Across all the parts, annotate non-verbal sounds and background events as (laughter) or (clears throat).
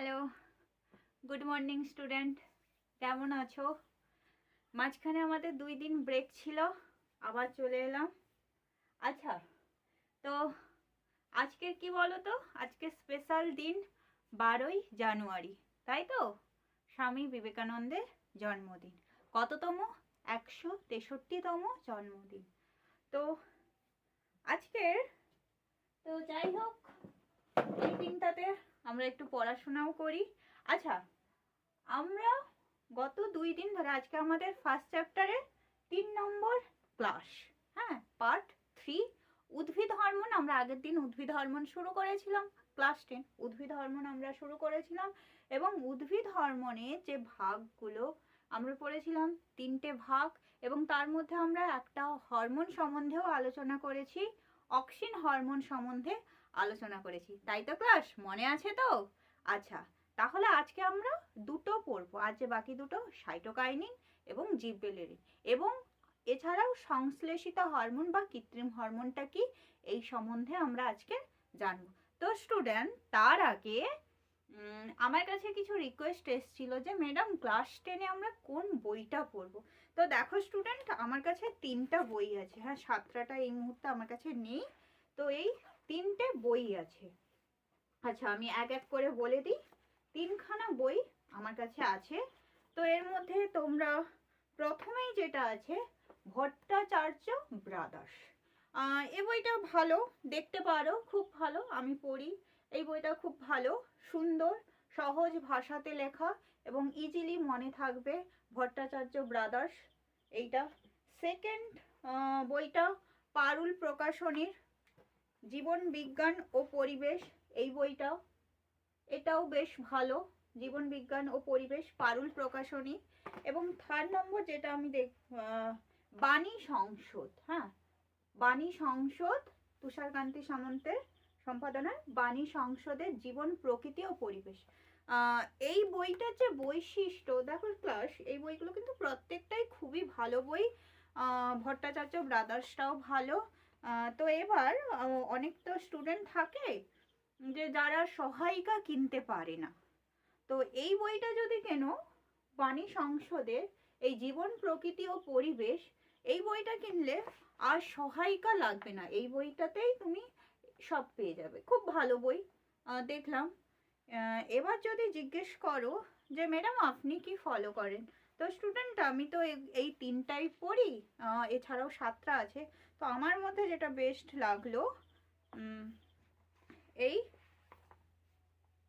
Hello good morning student কেমন আছো? মাঝখানে আমাদের দুই দিন ব্রেক ছিল, আবার চলে এলাম। আচ্ছা তো আজকে কি বলো তো আজকে স্পেশাল দিন বারোই জানুয়ারি, তাই তো? স্বামী বিবেকানন্দের জন্মদিন, কততম? একশো তেষট্টিতম জন্মদিন। তো আজকের, তো যাই হোক, এই দিনটাতে একটু পড়াশোনাও করি। আচ্ছা আমরা গত দুই দিন ধরে, আজকে আমাদের ফার্স্ট চ্যাপ্টারে তিন নম্বর ক্লাস হ্যাঁ পার্ট থ্রি উদ্ভিদ হরমোন আমরা আগের দিন উদ্ভিদ হরমোন শুরু করেছিলাম ক্লাস টেন উদ্ভিদ হরমোন আমরা শুরু করেছিলাম, এবং উদ্ভিদ হরমোনের যে ভাগগুলো আমরা পড়েছিলাম, তিনটে ভাগ, এবং তার মধ্যে আমরা একটা হরমোন সম্বন্ধেও আলোচনা করেছি অক্সিন হরমোন সম্বন্ধে আলোচনা করেছি। তাই তো ক্লাস? মনে আছে তো? আচ্ছা তাহলে আজকে আমরা দুটো পড়ব। আজ যে বাকি দুটো সাইটোকাইনিন এবং জিব্বেলেরিন এবং এছাড়াও সংশ্লেষিত হরমোন বা কৃত্রিম হরমোনটা কি? এই সম্বন্ধে আমরা আজকে জানব। তো স্টুডেন্ট, তার আগে আমার কাছে কিছু রিকোয়েস্ট এসেছিল যে, ম্যাডাম, ক্লাস টেনে আমরা কোন বইটা পড়ব? তো দেখো স্টুডেন্ট, আমার কাছে তিনটা বই আছে। হ্যাঁ সাতটাটা এই মুহূর্তে আমার কাছে নেই। তো এই তিনটে বই আছে। আচ্ছা আমি এক এক করে বলে দিই। তিনখানা বই আমার কাছে আছে। তো এর মধ্যে তোমরা প্রথমেই যেটা আছে, ভট্টাচার্য ব্রাদার্স। এই বইটা ভালো, দেখতে পারো, খুব ভালো, আমি পড়ি। এই বইটা খুব ভালো, সুন্দর, সহজ ভাষাতে লেখা এবং ইজিলি মনে থাকবে ভট্টাচার্য ব্রাদার্স। এইটা। সেকেন্ড বইটা পারুল প্রকাশনীর জীবন বিজ্ঞান ও পরিবেশ, এই বইটাও। এটাও বেশ ভালো। জীবন বিজ্ঞান ও পরিবেশ, পারুল প্রকাশনী এবং থার্ড নম্বর যেটা আমি দেখ বাণী সংসদ হ্যাঁ? বাণী সংসদ, তুষারকান্তি সামন্তের সম্পাদনায় বাণী সংসদের জীবন, প্রকৃতি ও পরিবেশ। এই বইটার যে বৈশিষ্ট্য, দেখো ক্লাস এই বইগুলো কিন্তু প্রত্যেকটাই খুবই ভালো বই। ভট্টাচার্য ব্রাদার্সটাও ভালো। তো এবার অনেক তো স্টুডেন্ট থাকে যে যারা সহায়িকা কিনতে পারে না। তো এই বইটা যদি কেন, বাণী সংসদের এই জীবন, প্রকৃতি ও পরিবেশ, এই বইটা কিনলে আর সহায়িকা লাগবে না। এই বইটাতেই তুমি সব পেয়ে যাবে। খুব ভালো বই দেখলাম। এবার যদি জিজ্ঞেস করো যে, ম্যাডাম, আপনি কি ফলো করেন? তো স্টুডেন্ট আমি তো এই- তিনটাই পড়ি। এছাড়াও সাতটা আছে। তো আমার মধ্যে যেটা বেস্ট লাগল এই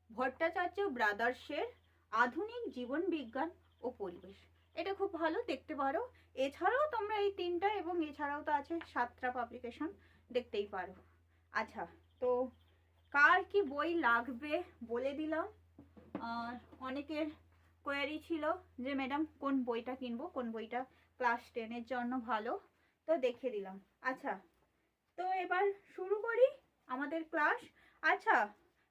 ভট্টাচার্য ব্রাদার্সের আধুনিক জীবন বিজ্ঞান ও পরিবেশ। এটা খুব ভালো, দেখতে পারো। এছাড়াও তোমরা এই তিনটা এবং এছাড়াও তো আছে সাতটা পাবলিকেশন দেখতেই পারো। আচ্ছা তো কার কি বই লাগবে বলে দিলাম। আর অনেকের কোয়ারি ছিল যে ম্যাডাম কোন বইটা কিনবো? কোন বইটা ক্লাস টেনের জন্য ভালো? তো দেখে দিলাম। আচ্ছা তো এবার শুরু করি আমাদের ক্লাস আচ্ছা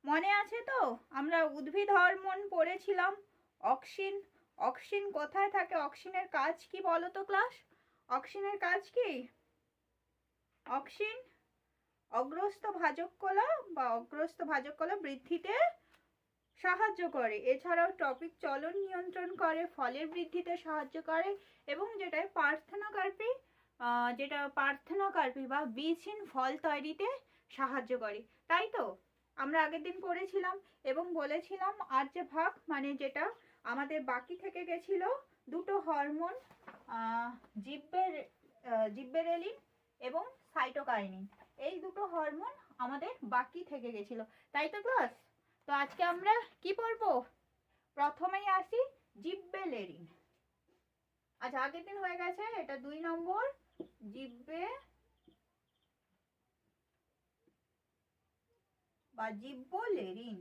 মনে আছে তো? আমরা উদ্ভিদ হরমোন পড়েছিলাম। অক্সিন অক্সিন কোথায় থাকে? অক্সিনের কাজ কি বলো তো ক্লাস অক্সিনের কাজ কি? অক্সিন অগ্রস্ত ভাজক কলা বা অগ্রস্ত ভাজক কলা বৃদ্ধিতে সাহায্য করে। এছাড়াও টপিক চলন নিয়ন্ত্রণ করে, ফলের বৃদ্ধিতে সাহায্য করে এবং যেটায় পার্থনাকার্পি যেটা পার্থনাকার্পি বা বীজহীন ফল তৈরিতে সাহায্য করে। তাই তো? আমরা আগের দিন পড়েছিলাম এবং বলেছিলাম আর যে ভাগ মানে যেটা আমাদের বাকি থেকে গেছিল দুটো হরমোন জিব্বের জিব্বেরেলিন এবং সাইটোকাইনিন। এই দুটো হরমোন আমাদের বাকি থেকে গেছিল। তাই তো ক্লাস? তো আজকে আমরা কি পড়ব? প্রথমেই আসি জিব্বেলেরিন। আচ্ছা আগের দিন হয়ে গেছে, এটা দুই নম্বর জিব্বে বা জিব্বোলেরিন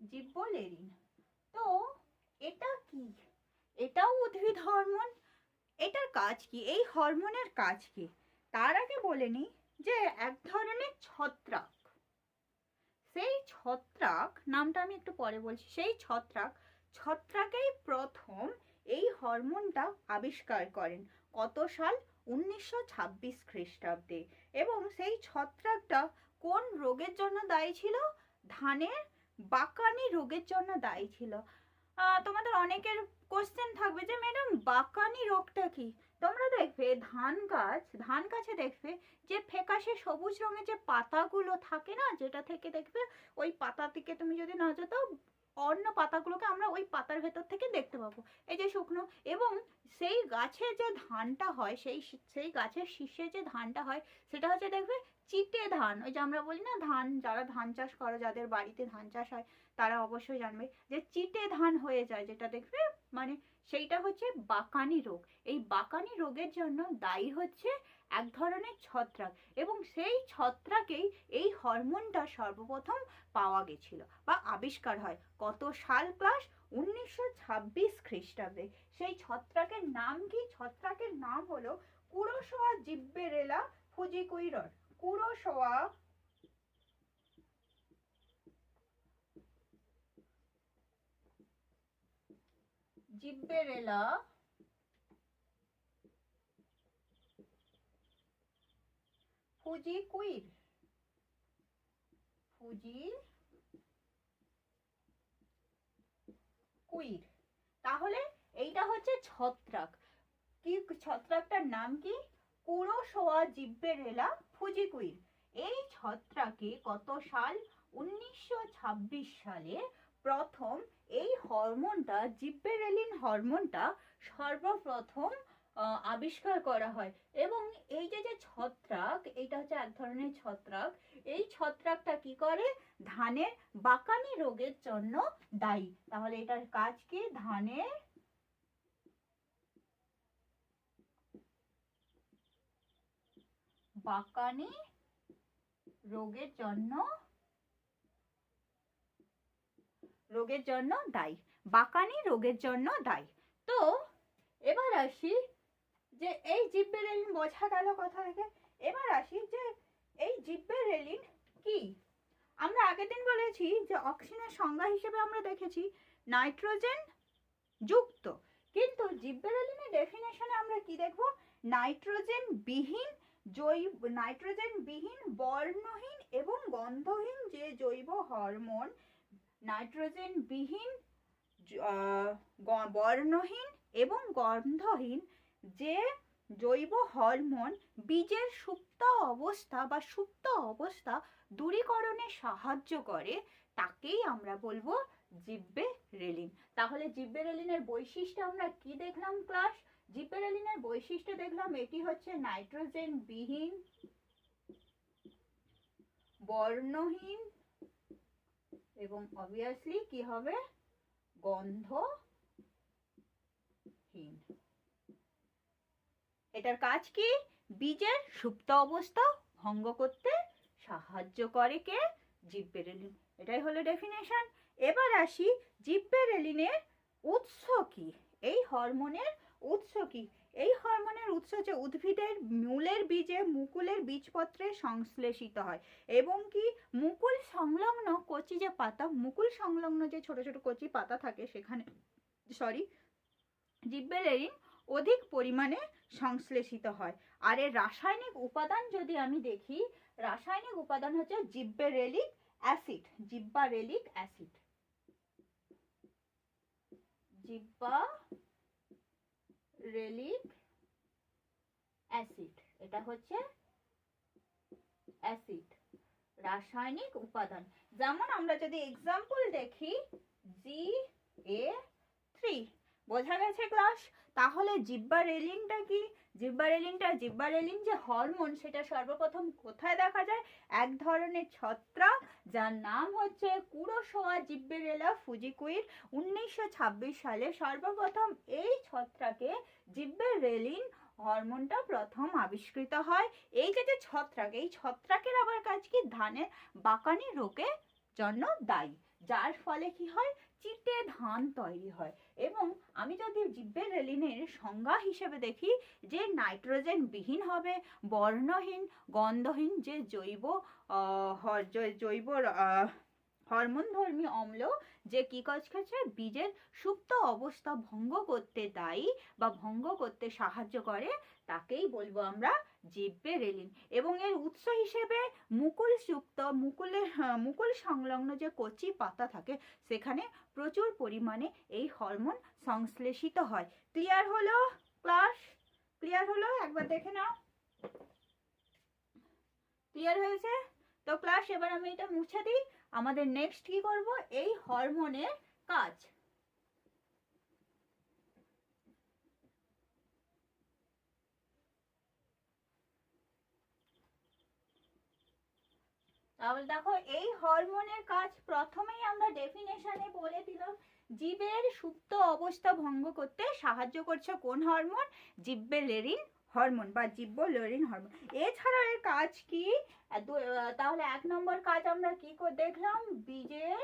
জিব্বোলেরিন তো এটা কি? এটাও উদ্ভিদ হরমোন? এটার কাজ কি? এই হরমোনের কাজ কি? তার আগে বলে নিই যে এক ধরনের ছত্রাক। সেই ছত্রাক, নামটা আমি একটু পরে বলছি, সেই ছত্রাক, ছত্রাকেই প্রথম এই হরমোনটা আবিষ্কার করেন। কত সাল? উনিশশো ছাব্বিশ খ্রিস্টাব্দে। এবং সেই ছত্রাকটা কোন রোগের জন্য দায়ী ছিল? ধানের বাকানি রোগের জন্য দায়ী ছিল। তোমাদের অনেকের কোশ্চেন থাকবে যে, ম্যাডাম, বাকানি রোগটা কি? তোমরা দেখবে ধান গাছ, ধান গাছে দেখবে যে ফ্যাকাশে সবুজ রঙের যে পাতাগুলো থাকে না, যেটা থেকে দেখবে ওই পাতা থেকে তুমি যদি নজর দাও অন্য পাতাগুলোকে আমরা ওই পাতার ভেতর থেকে দেখতে পাবো। এই যে শুকনো এবং সেই গাছে যে ধানটা হয়, সেই সেই গাছের শীর্ষে যে ধানটা হয়, সেটা হচ্ছে দেখবে চিটে ধান। ওই যে আমরা বলি না ধান, যারা ধান চাষ করে, যাদের বাড়িতে ধান চাষ হয়, তারা অবশ্যই জানবে যে চিটে ধান হয়ে যায়, যেটা দেখবে মানে সেইটা হচ্ছে বাকানি রোগ। এই বাকানি রোগের জন্য দায়ী হচ্ছে এক ধরনের ছত্রাক এবং সেই ছত্রাকেই এই হরমোনটা সর্বপ্রথম পাওয়া গেছিল বা আবিষ্কার হয়। কত সাল ক্লাস? উনিশশো ছাব্বিশ খ্রিস্টাব্দে। সেই ছত্রাকের নাম কি? ছত্রাকের নাম হলো কুরোসোয়া জিব্বেরেলা ফুজিকুইরর। কুরোসোয়া জিব্বেরেলা ফুজি কুইর ফুজি কুইর তাহলে এইটা হচ্ছে ছত্রাক কি ছত্রাকটার নাম কি কুরোসোয়া জিব্বেরেলা ফুজি কুইর এই ছত্রাকে কত সাল উনিশশো ছাব্বিশ সালে প্রথম এই হরমোনটা জিব্বেরেলিন হরমোনটা সর্বপ্রথম আবিষ্কার করা হয়। এবং এই যে যে ছত্রাক, এটা হচ্ছে এক ধরনের ছত্রাক। এই ছত্রাকটা কি করে? ধানের বাকানি রোগের জন্য দায়ী। তাহলে এটার কাজ কি? ধানের বাকানি রোগের জন্য রোগের জন্য দায়ী। বাকানি রোগের জন্য দায়ী। তো, এবার আসি যে এই জিব্বেরেলিন বোঝা গেল কথা থেকে? এবার আসি যে এই জিব্বেরেলিন কি? আমরা আগের দিন বলেছি যে অক্সিজেনের সংজ্ঞা হিসেবে আমরা দেখেছি নাইট্রোজেন যুক্ত। কিন্তু জিব্বেরেলিনের ডেফিনেশনে আমরা কি দেখব? নাইট্রোজেন বিহীন জৈব, নাইট্রোজেন বিহীন বর্ণহীন এবং গন্ধহীন যে জৈব হরমোন, নাইট্রোজেন বিহীন বর্ণহীন এবং গন্ধহীন যে জৈব হরমোন বীজের সুপ্ত অবস্থা বা সুপ্ত অবস্থা দূরীকরণে সাহায্য করে, তাকেই আমরা বলব জিব্বে রেলিন। তাহলে জিব্বে রেলিনের বৈশিষ্ট্য আমরা কি দেখলাম ক্লাস জিব্বে রেলিনের বৈশিষ্ট্য দেখলাম এটি হচ্ছে নাইট্রোজেন বিহীন, বর্ণহীন এবং অবভিয়াসলি কি হবে? গন্ধহীন। এটার কাজ কি? বীজের সুপ্ত অবস্থা ভঙ্গ করতে সাহায্য করে কে? জিব্বেরেলিন এটাই হলো ডেফিনেশন এবার আসি জিব্বেরেলিনের উৎস কি? এই হরমোনের উৎস কি? এই হরমোনের উৎস হচ্ছে উদ্ভিদের মূলের বীজে মুকুলের বীজপত্রে সংশ্লেষিত হয়। এবং কি? মুকুল সংলগ্ন কচি যে পাতা, মুকুল সংলগ্ন যে ছোট ছোট কচি পাতা থাকে সেখানে সরি জিব্বেরেলিন অধিক পরিমাণে সংশ্লেষিত হয়। আর এর রাসায়নিক উপাদান যদি আমি দেখি, রাসায়নিক উপাদান হচ্ছে gibberellic acid, gibberellic acid. Gibberellic acid, এটা হচ্ছে অ্যাসিড, রাসায়নিক উপাদান। যেমন আমরা যদি এক্সাম্পল দেখি জি এ থ্রি বোঝা গেছে ক্লাস তাহলে জিব্বা রেলিনটা কি? জিব্বা রেলিনটা জিব্বা রেলিন যে হরমোন সেটা সর্বপ্রথম কোথায় দেখা যায়? এক ধরনের ছত্রাক, যার নাম হচ্ছে কুরোসোয়া জিব্বেরেলা ফুজিকুইর উনিশশো ছাব্বিশ সালে সর্বপ্রথম এই ছত্রাকে জিব্বে রেলিন হরমোনটা প্রথম আবিষ্কৃত হয়। এই যে যে ছত্রাক, এই ছত্রাকের আবার কাজ কি? ধানের বাকানি রোগের জন্য দায়ী। যার ফলে কি হয়? চিটে ধান তৈরি হয়। এবং আমি যদি জিব্বের রেলিনের সংজ্ঞা হিসেবে দেখি, যে নাইট্রোজেন বিহীন হবে, বর্ণহীন, গন্ধহীন, যে জৈব জৈব হরমোনধর্মী অম্ল, যে কি কাজ করছে? বীজের সুপ্ত অবস্থা ভঙ্গ করতে দায়ী বা ভঙ্গ করতে সাহায্য করে। তাকেই বলব আমরা জিব্বেরেলিন এবং এর উৎস হিসেবে মুকুল সুক্ত মুকুলের হ্যাঁ, মুকুল সংলগ্ন যে কচি পাতা থাকে সেখানে প্রচুর পরিমাণে এই হরমোন সংশ্লেষিত হয়। ক্লিয়ার হলো ক্লাস? ক্লিয়ার হলো? একবার দেখে নাও। ক্লিয়ার হয়েছে? তো ক্লাস এবার আমি এটা মুছে দিই। আমাদের নেক্সট কি করব? এই হরমোনের কাজ। তাহলে দেখো, এই হরমোনের কাজ প্রথমেই আমরা ডেফিনেশনে বলে দিলাম। জীবের সুপ্ত অবস্থা ভঙ্গ করতে সাহায্য করছে কোন হরমোন? জিব্বেলেরিন হরমোন বা জিব্বলেরিন হরমোন। এছাড়া এর কাজ কি? তাহলে এক নম্বর কাজ আমরা কি করে, দেখলাম, বীজের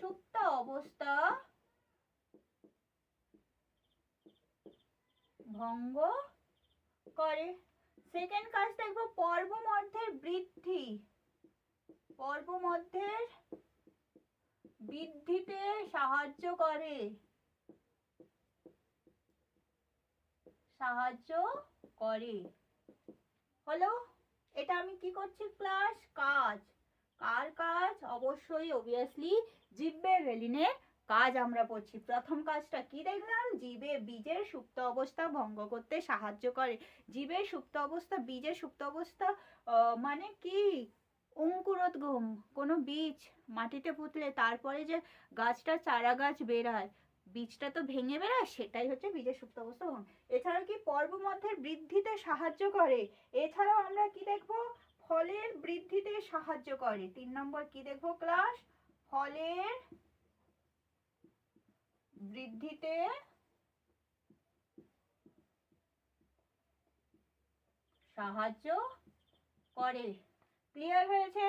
সুপ্ত অবস্থা ভঙ্গ করে। সেকেন্ড কাজ দেখব পর্বমধ্যের বৃদ্ধি। পর্বমধ্যের বৃদ্ধিতে সাহায্য করে। সাহায্য করে। হলো, এটা আমি কি করছি ক্লাস কাজ। কার কাজ? অবশ্যই অবভিয়াসলি জিব্বের রেলিনের কাজ আমরা পড়ছি প্রথম কাজটা কি দেখলাম? জীবে বীজের সুপ্ত অবস্থা ভঙ্গ করতে সাহায্য করে। জীবের সুপ্ত অবস্থা, বীজের সুপ্ত অবস্থা মানে কি? অঙ্কুরোদ্গম, কোনো বীজ মাটিতে পুঁতলে তারপরে যে গাছটা চারা গাছ বেরায়, বীজটা তো ভেঙে বেরায়, সেটাই হচ্ছে বীজের সুপ্ত অবস্থা ভঙ্গ। এছাড়া কি পর্বমধ্যের বৃদ্ধিতে সাহায্য করে? এছাড়াও আমরা কি দেখব? ফলের বৃদ্ধিতে সাহায্য করে। তিন নম্বর কি দেখব? ক্লাস? ফলের বৃদ্ধিতে সাহায্য করে। ক্লিয়ার হয়েছে?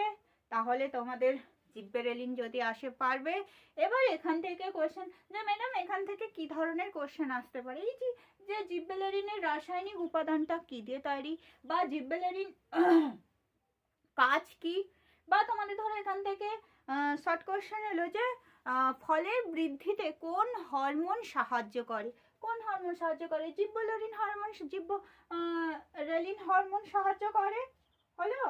তাহলে তোমাদের জিব্বেরেলিন যদি আসে, পারবে। এবার এখান থেকে কোশ্চেন যে ম্যাডাম এখান থেকে কি ধরনের কোশ্চেন আসতে পারে? এই যে যে জিব্বেলেরিনের রাসায়নিক উপাদানটা কি দিয়ে তৈরি? বা জিব্বেলেরিন (clears throat) কাজ কি? বা তোমাদের ধরো এখান থেকে শর্ট কোশ্চেন এলো যে ফলের বৃদ্ধিতে কোন হরমোন সাহায্য করে? কোন হরমোন সাহায্য করে? জিব্বলেরিন হরমোন, জিব্ব রেলিন হরমোন সাহায্য করে? হলো?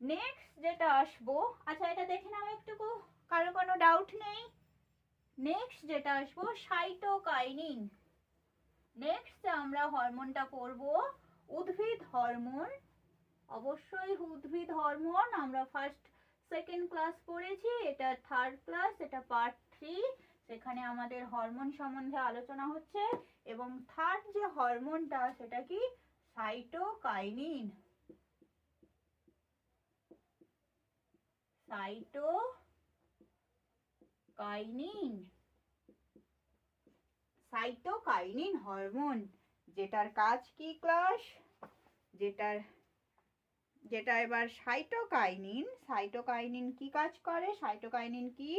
নেক্সট যেটা আসব আচ্ছা এটা দেখে নাও একটুকু কারও কোনো ডাউট নেই? নেক্সট যেটা আসব সাইটোকাইনিন নেক্সট আমরা হরমোনটা পড়ব উদ্ভিদ হরমোন। অবশ্যই উদ্ভিদ হরমোন, আমরা ফার্স্ট সেকেন্ড ক্লাস পড়েছি, এটা থার্ড ক্লাস এটা পার্ট থ্রি সেখানে আমাদের হরমোন সম্বন্ধে আলোচনা হচ্ছে এবং থার্ড যে হরমোনটা সেটা কি? Cytokinin cytokinin cytokinin hormone যেটার কাজ কি ক্লাস যেটার যেটা এবার সাইটোকাইনিন সাইটোকাইনিন কি কাজ করে? সাইটোকাইনিন কি?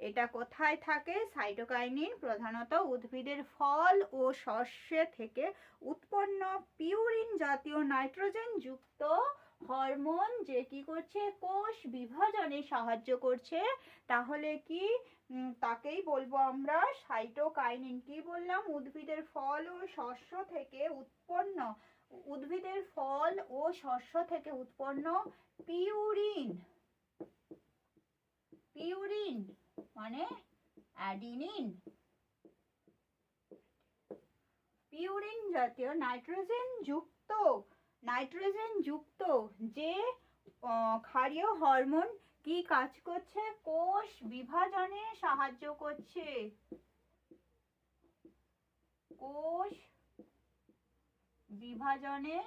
এটা কোথায় থাকে? সাইটোকাইনিন প্রধানত উদ্ভিদের ফল ও শস্যে থেকে উৎপন্ন পিউরিন জাতীয় নাইট্রোজেন যুক্ত হরমোন, যে কি করছে? কোষ বিভাজনে সাহায্য করছে। তাহলে কি? তাকেই বলব আমরা সাইটোকাইনিন কি বললাম? উদ্ভিদের ফল ও শস্য থেকে উৎপন্ন উদ্ভিদের ফল ও শস্য থেকে উৎপন্ন পিউরিন। পিউরিন মানে অ্যাডিনিন। পিউরিন জাতীয় নাইট্রোজেন যুক্ত নাইট্রোজেন যুক্ত যে ক্ষারীয় হরমোন কি কাজ করছে? কোষ বিভাজনে সাহায্য করছে। কোষ বিভাজনে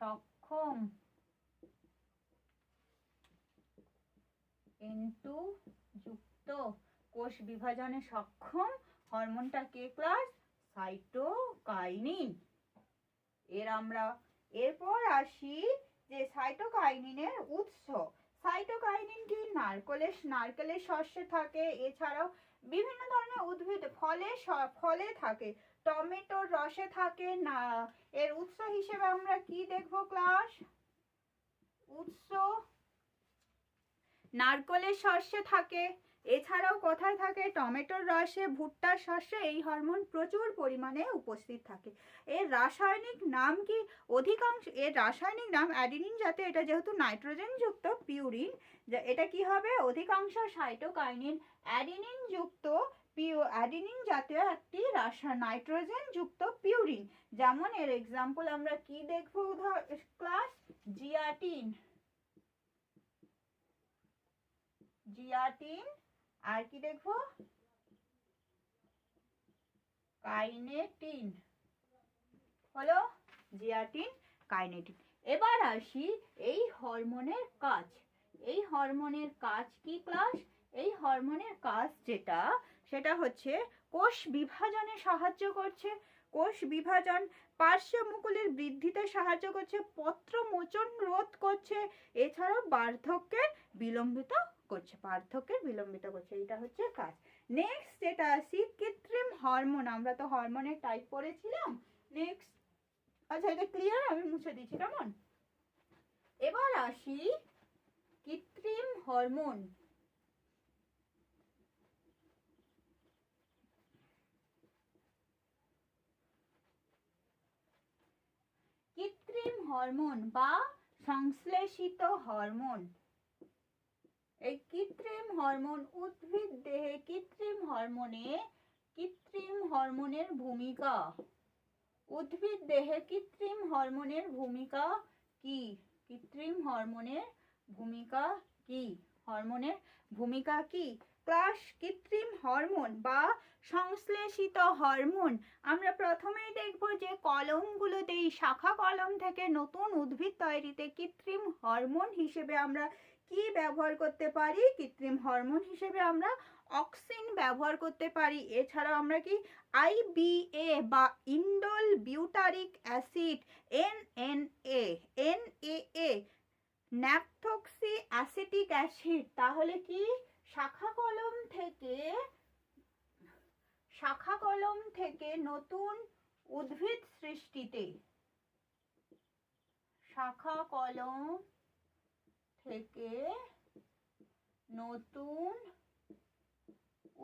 সক্ষম কিন্তু যুক্ত। কোষ বিভাজনে সক্ষম হরমোনটা কে ক্লাস সাইটোকাইনিন এর আমরা এরপর আসি যে সাইটোকাইনিনের উৎস। সাইটোকাইনিন কি? নারকলের নারকেলের শস্যে থাকে। এছাড়াও বিভিন্ন ধরনের উদ্ভিদ ফলে ফলে থাকে। টমেটোর রসে থাকে না। এর উৎস হিসেবে আমরা কি দেখব ক্লাস? উৎস নারকলের শস্যে থাকে। এছাড়াও কোথায় থাকে? টমেটোর রসে, ভুট্টার শস্যে এই হরমোন প্রচুর পরিমাণে উপস্থিত থাকে। এর রাসায়নিক নাম কি? অধিকাংশ এর রাসায়নিক নাম অ্যাডিনিন যাতে এটা যেহেতু নাইট্রোজেন যুক্ত পিউরিন এটা কি হবে? অধিকাংশ সাইটোকাইনিন অ্যাডিনিন পিও অ্যাডিনিন জাতীয় একটি রাসা নাইট্রোজেন যুক্ত পিউরিন যেমন এর এক্সাম্পল আমরা কি দেখব ক্লাস জিয়াটিন জিয়াটিন আর কি দেখব? কাইনেটিন হলো জিয়াটিন কাইনেটিন এবার আসি এই হরমোনের কাজ। এই হরমোনের কাজ কি ক্লাস এই হরমোনের কাজ যেটা সেটা হচ্ছে কোষ বিভাজনে সাহায্য করছে, কোষ বিভাজন পার্শ্বমুকুলের বৃদ্ধিতে সাহায্য করছে পত্র মোচন রোধ করছে, এছাড়াও বার্ধক্যের বিলম্বিত করছে পার্থক্যের বিলম্বিত করছে এটা হচ্ছে কাজ। নেক্সট যেটা আসি, কৃত্রিম হরমোন আমরা তো হরমোনের টাইপ পড়েছিলাম। নেক্সট আচ্ছা এটা ক্লিয়ার আমি মুছে দিচ্ছি, কেমন? এবার আসি কৃত্রিম হরমোন কৃত্রিম হরমোন বা সংশ্লেষিত হরমোন এই কৃত্রিম হরমোন উদ্ভিদ দেহে কৃত্রিম হরমোনে কৃত্রিম হরমোনের ভূমিকা। উদ্ভিদ দেহে কৃত্রিম হরমোনের ভূমিকা কি? কৃত্রিম হরমোনের ভূমিকা কি? হরমোনের ভূমিকা কি? প্লাস কৃত্রিম হরমোন বা সংশ্লেষিত হরমোন। আমরা প্রথমেই দেখব যে কলমগুলোতে, এই শাখা কলম থেকে নতুন উদ্ভিদ তৈরিতে কৃত্রিম হরমোন হিসেবে আমরা কি ব্যবহার করতে পারি? কৃত্রিম হরমোন হিসেবে আমরা অক্সিন ব্যবহার করতে পারি। এছাড়াও আমরা কি আইবিএ বা indole butyric acid, N N A N A A, naphthoxy acetic acid. তাহলে কি? শাখা কলম থেকে শাখা কলম থেকে নতুন উদ্ভিদ সৃষ্টিতে। শাখা কলম থেকে নতুন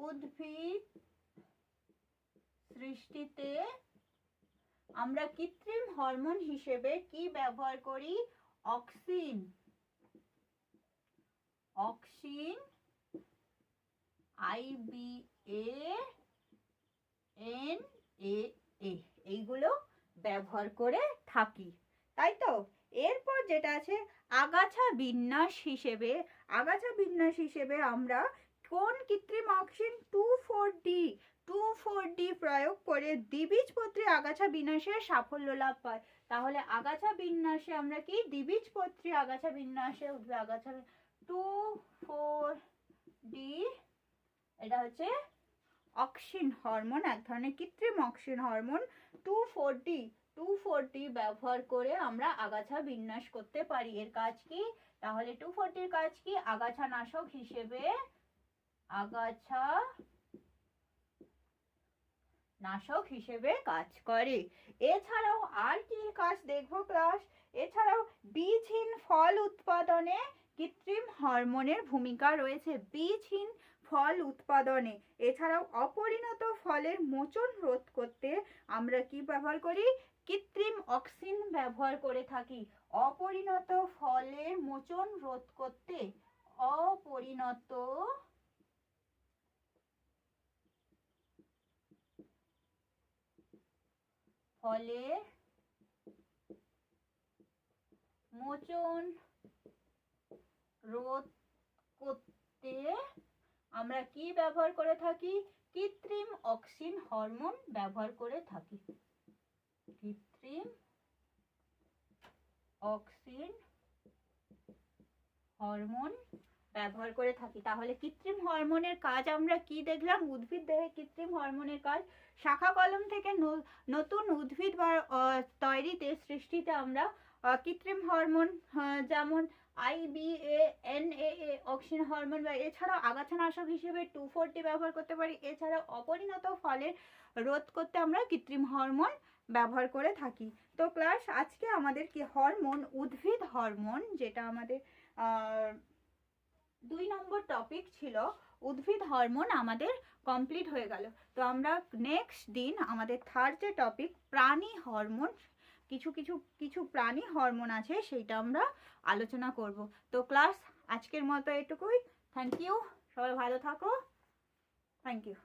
উদ্ভিদ সৃষ্টিতে আমরা কৃত্রিম হরমোন হিসেবে কি ব্যবহার করি? Auxin. Auxin IBA N A A এইগুলো ব্যবহার করে থাকি। তাই তো? এরপর যেটা আছে, আগাছা বিন্যাস হিসেবে, আগাছা বিন্যাস হিসেবে আমরা কোন কৃত্রিম auxin two four D two four D প্রয়োগ করে দ্বিবীজপত্রী আগাছা বিন্যাসের সাফল্য লাভ পায় তাহলে আগাছা বিন্যাসে আমরা কি? দ্বিবীজপত্রী আগাছা বিন্যাসে উঠবে আগাছা টু ফোর ডি এটা হচ্ছে অক্সিন হরমোন, এক ধরনের কৃত্রিম auxin hormone. Two four D two forty ব্যবহার করে আমরা আগাছা বিন্যাস করতে পারি। এর কাজ কি? তাহলে টু ফোরটির কাজ কি? আগাছা নাশক হিসেবে আগাছা নাশক হিসেবে কাজ করে। এছাড়াও আর কি কাজ দেখব ক্লাস এছাড়াও বীজহীন ফল উৎপাদনে কৃত্রিম হরমোনের ভূমিকা রয়েছে। বীজহীন ফল উৎপাদনে। এছাড়াও অপরিণত ফলের মোচন রোধ করতে আমরা কি ব্যবহার করি? কৃত্রিম অক্সিন ব্যবহার করে থাকি। অপরিণত ফলের মোচন রোধ করতে অপরিণত ফলের মোচন রোধ করতে আমরা কি ব্যবহার করে থাকি? কৃত্রিম অক্সিন হরমোন ব্যবহার করে থাকি। কৃত্রিম অক্সিন হরমোন ব্যবহার করে থাকি। তাহলে কৃত্রিম হরমোনের কাজ আমরা কি দেখলাম? উদ্ভিদ দেহে কৃত্রিম হরমোনের কাজ। শাখা কলম থেকে নতুন উদ্ভিদ বা তৈরিতে সৃষ্টিতে আমরা কৃত্রিম হরমোন যেমন IBA N A auxin hormone বা এছাড়াও আগাছানাশক হিসেবে টু ফোরটি ব্যবহার করতে পারি। এছাড়াও অপরিণত ফলের রোধ করতে আমরা কৃত্রিম হরমোন ব্যবহার করে থাকি। তো ক্লাস আজকে আমাদের কি হরমোন উদ্ভিদ হরমোন যেটা আমাদের দুই নম্বর টপিক ছিল। উদ্ভিদ হরমোন আমাদের কমপ্লিট হয়ে গেল। তো আমরা নেক্সট দিন আমাদের থার্ড যে টপিক প্রাণী হরমোন কিছু কিছু কিছু প্রাণী হরমোন আছে, সেইটা আমরা আলোচনা করব। তো ক্লাস আজকের মতো এটুকুই। থ্যাংক ইউ সবাই ভালো থাকো। Thank you